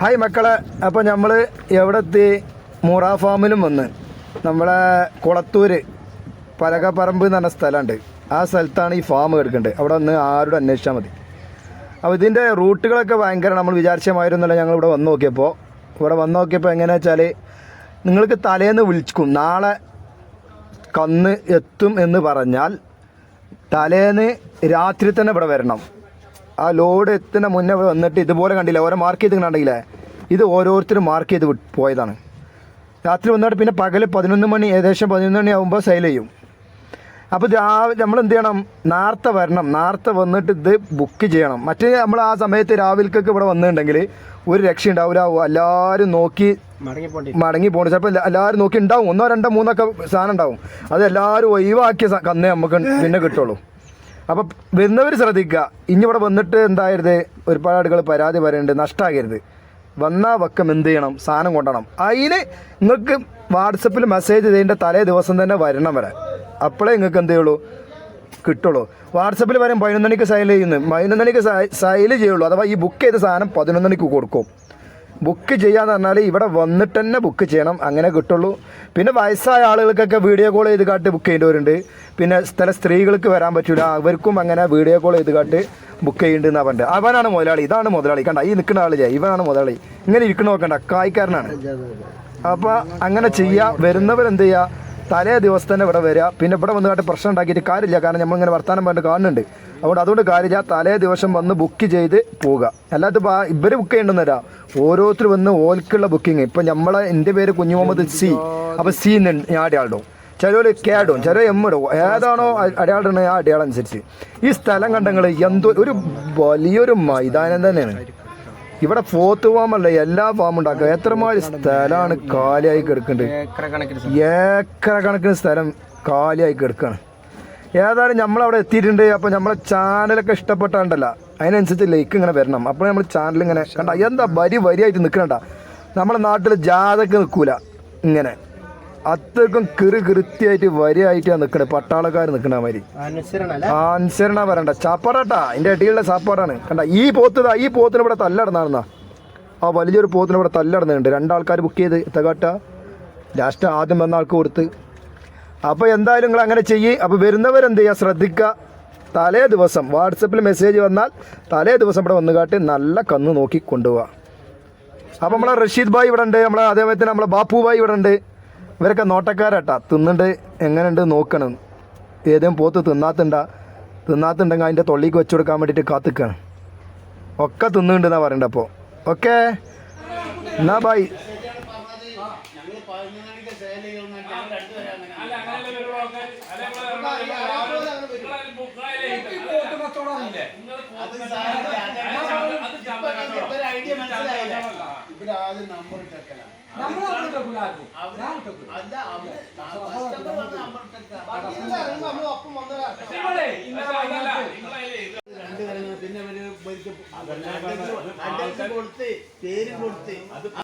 Hi മക്കളെ അപ്പോൾ നമ്മൾ എവിടെ എത്തി മൂറ ഫാമിലും വന്ന്. നമ്മളെ കുളത്തൂര് പലകപ്പറമ്പ് എന്ന് പറഞ്ഞ സ്ഥലമുണ്ട്. ആ സ്ഥലത്താണ് ഈ ഫാം എടുക്കേണ്ടത്. അവിടെ വന്ന് ആരോട് അന്വേഷിച്ചാൽ മതി. അപ്പോൾ ഇതിന്റെ റൂട്ടുകളൊക്കെ ഭയങ്കര നമ്മൾ വിചാരിച്ചമായിരുന്നല്ല ഞങ്ങൾ ഇവിടെ വന്ന് നോക്കിയപ്പോൾ ഇവിടെ വന്ന് നോക്കിയപ്പോൾ എങ്ങനെയാ വെച്ചാൽ നിങ്ങൾക്ക് തലേന്ന് വിളിക്കും. നാളെ കന്ന് എത്തും എന്ന് പറഞ്ഞാൽ തലേന്ന് രാത്രി തന്നെ ഇവിടെ വരണം. ആ ലോഡ് എത്തുന്ന മുന്നേ വന്നിട്ട് ഇതുപോലെ കണ്ടില്ല? ഓരോ മാർക്ക് ചെയ്ത് കണ്ടില്ലേ? ഇത് ഓരോരുത്തരും മാർക്ക് ചെയ്ത് പോയതാണ്. രാത്രി വന്നിട്ട് പിന്നെ പകൽ പതിനൊന്ന് മണി ഏകദേശം പതിനൊന്ന് മണി ആകുമ്പോൾ സെയിൽ ചെയ്യും. അപ്പോൾ രാവിലെ നമ്മൾ എന്ത് ചെയ്യണം? നേരത്തെ വരണം. നേരത്തെ വന്നിട്ട് ഇത് ബുക്ക് ചെയ്യണം. മറ്റേ നമ്മൾ ആ സമയത്ത് രാവിലേക്കൊക്കെ ഇവിടെ വന്നിട്ടുണ്ടെങ്കിൽ ഒരു രക്ഷ ഉണ്ടാവില്ല എല്ലാവരും നോക്കി മടങ്ങി പോകണം ചിലപ്പോൾ എല്ലാവരും നോക്കി ഉണ്ടാവും. ഒന്നോ രണ്ടോ മൂന്നൊക്കെ സാധനം ഉണ്ടാവും. അത് എല്ലാവരും ഒഴിവാക്കിയ കന്നേ നമുക്ക് പിന്നെ കിട്ടുള്ളൂ. അപ്പം വരുന്നവർ ശ്രദ്ധിക്കുക. ഇനി ഇവിടെ വന്നിട്ട് എന്തായത് ഒരുപാട് ആളുകൾ പരാതി പറയുന്നുണ്ട് നഷ്ടമാകരുത് വന്നാൽ വക്കം എന്ത് ചെയ്യണം? സാധനം കൊണ്ടണം. അതിന് നിങ്ങൾക്ക് വാട്സപ്പിൽ മെസ്സേജ് ചെയ്തതിന്റെ തലേ ദിവസം തന്നെ വരണം വരെ. അപ്പോഴേ നിങ്ങൾക്ക് എന്ത് ചെയ്യുള്ളൂ? കിട്ടുള്ളൂ. വാട്സപ്പിൽ വരും പതിനൊന്നണിക്ക് സൈൽ ചെയ്യുന്നു പതിനൊന്നണിക്ക് സൈൽ ചെയ്യുള്ളൂ അഥവാ ഈ ബുക്ക് ചെയ്ത സാധനം പതിനൊന്നണിക്ക് കൊടുക്കും. ബുക്ക് ചെയ്യാന്ന് പറഞ്ഞാൽ ഇവിടെ വന്നിട്ട് തന്നെ ബുക്ക് ചെയ്യണം അങ്ങനെ കിട്ടുള്ളൂ. പിന്നെ വയസ്സായ ആളുകൾക്കൊക്കെ വീഡിയോ കോൾ ചെയ്ത് കാട്ട് ബുക്ക് ചെയ്യേണ്ടവരുണ്ട്. പിന്നെ സ്ഥല സ്ത്രീകൾക്ക് വരാൻ പറ്റില്ല അവർക്കും അങ്ങനെ വീഡിയോ കോൾ ചെയ്ത് കാട്ട് ബുക്ക് ചെയ്യേണ്ടതെന്നാണ് പറഞ്ഞത്. അവനാണ് മുതലാളി ഇതാണ് മുതലാളി. കണ്ട ഈ നിൽക്കുന്ന ആളില്ലേ ഇവനാണ് മുതലാളി. ഇങ്ങനെ ഇരിക്കണ നോക്കണ്ട കായ്ക്കാരനാണ്. അപ്പോൾ അങ്ങനെ ചെയ്യുക വരുന്നവരെന്ത് ചെയ്യുക തലേ ദിവസം തന്നെ ഇവിടെ വരിക പിന്നെ ഇവിടെ വന്ന് കാട്ടി പ്രശ്നം ഉണ്ടാക്കിയിട്ട് കാര്യമില്ല കാരണം നമ്മളിങ്ങനെ വർത്താനം പറഞ്ഞിട്ട് കാണുന്നുണ്ട്. അതുകൊണ്ട് അതുകൊണ്ട് കാര്യമില്ല. തലേ ദിവസം വന്ന് ബുക്ക് ചെയ്ത് പോവുക. അല്ലാത്ത ഇപ്പോൾ ഇവർ ബുക്ക് ചെയ്യേണ്ടെന്നല്ല ഓരോരുത്തർ വന്ന് ഓൽക്കുള്ള ബുക്കിംഗ് ഇപ്പം നമ്മളെ എന്റെ പേര് കുഞ്ഞു മുഹമ്മദ് സി അപ്പോൾ സി അടയാളിടും ചിലർ കേടും ചില എം ഇടും. ഏതാണോ അടയാളിടണ ആ അടയാളം അനുസരിച്ച് ഈ സ്ഥലം കണ്ടങ്ങൾ എന്തോ ഒരു വലിയൊരു മൈതാനം തന്നെയാണ്. ഇവിടെ ഫോർത്ത് ഫാമല്ല എല്ലാ ഫാമും ഉണ്ടാക്കുക. എത്രമാതിരി സ്ഥലമാണ് കാലിയായി കിടക്കുന്നുണ്ട്. ഏക്കര ഏക്കറ കണക്കിന് സ്ഥലം കാലിയായി കിടക്കുകയാണ് ഏതായാലും നമ്മളവിടെ എത്തിയിട്ടുണ്ട്. അപ്പോൾ നമ്മളെ ചാനലൊക്കെ ഇഷ്ടപ്പെട്ടാണ്ടല്ല. അതിനനുസരിച്ച് ലൈക്ക് ഇങ്ങനെ വരണം. അപ്പോൾ നമ്മൾ ചാനൽ ഇങ്ങനെ കണ്ട. എന്താ വരി വരിയായിട്ട് നിൽക്കണ്ട നമ്മുടെ നാട്ടിൽ ജാതക നിൽക്കൂല ഇങ്ങനെ. അത്രക്കും കിറു കൃത്യമായിട്ട് വരിയായിട്ടാണ് നിൽക്കണത് പട്ടാളക്കാർ നിൽക്കണ മാതിരി. അനുസരണ വരണ്ട. ചാപ്പാടാട്ടാ. അതിന്റെ അടിയിലുള്ള ചാപ്പാടാണ്. കണ്ട ഈ പോത്ത് ഈ പോത്തിന് ഇവിടെ തല്ലടന്നാണെന്നാ. ആ വലിയൊരു പോത്തിന് ഇവിടെ തല്ലടന്നുണ്ട് രണ്ടാൾക്കാർ ബുക്ക് ചെയ്ത് തകാട്ട ലാസ്റ്റ് ആദ്യം വന്ന ആൾക്ക് കൊടുത്ത് അപ്പോൾ എന്തായാലും നിങ്ങൾ അങ്ങനെ ചെയ്യും. അപ്പോൾ വരുന്നവരെന്ത് ചെയ്യുക ശ്രദ്ധിക്കുക തലേ ദിവസം വാട്സപ്പിൽ മെസ്സേജ് വന്നാൽ തലേ ദിവസം ഇവിടെ വന്നു കാട്ടി നല്ല കന്ന് നോക്കി കൊണ്ടുപോവുക അപ്പോൾ നമ്മളെ റഷീദ് ഭായ് ഇവിടെ ഉണ്ട്. നമ്മളെ അതേപോലെ തന്നെ നമ്മളെ ബാപ്പു ഭായ് ഇവിടെ ഉണ്ട്. ഇവരൊക്കെ നോട്ടക്കാരാട്ടാ. തിന്നുണ്ട്. എങ്ങനെയുണ്ട് നോക്കണം. ഏതെങ്കിലും പോത്ത് തിന്നാത്തുണ്ട. തിന്നാത്തുണ്ടെങ്കിൽ അതിന്റെ തൊള്ളിക്ക് വെച്ചു കൊടുക്കാൻ വേണ്ടിയിട്ട് കാത്തിക്കാണ്. ഒക്കെ തിന്നുണ്ടെന്നാണ് പറയണ്ട അപ്പോൾ ഓക്കേ. എന്നാ ബായ് ഐഡിയ മനസ്സിലായില്ല ഇവരാദ്യം നമ്പർ ഇട്ടേക്കല അല്ല അവർ കസ്റ്റമർ വന്ന് നമ്പർ നമ്മൾ ഒപ്പം വന്നതാ രണ്ട് കാര്യങ്ങൾ പിന്നെ അവർ കൊടുത്ത് പേര് കൊടുത്ത്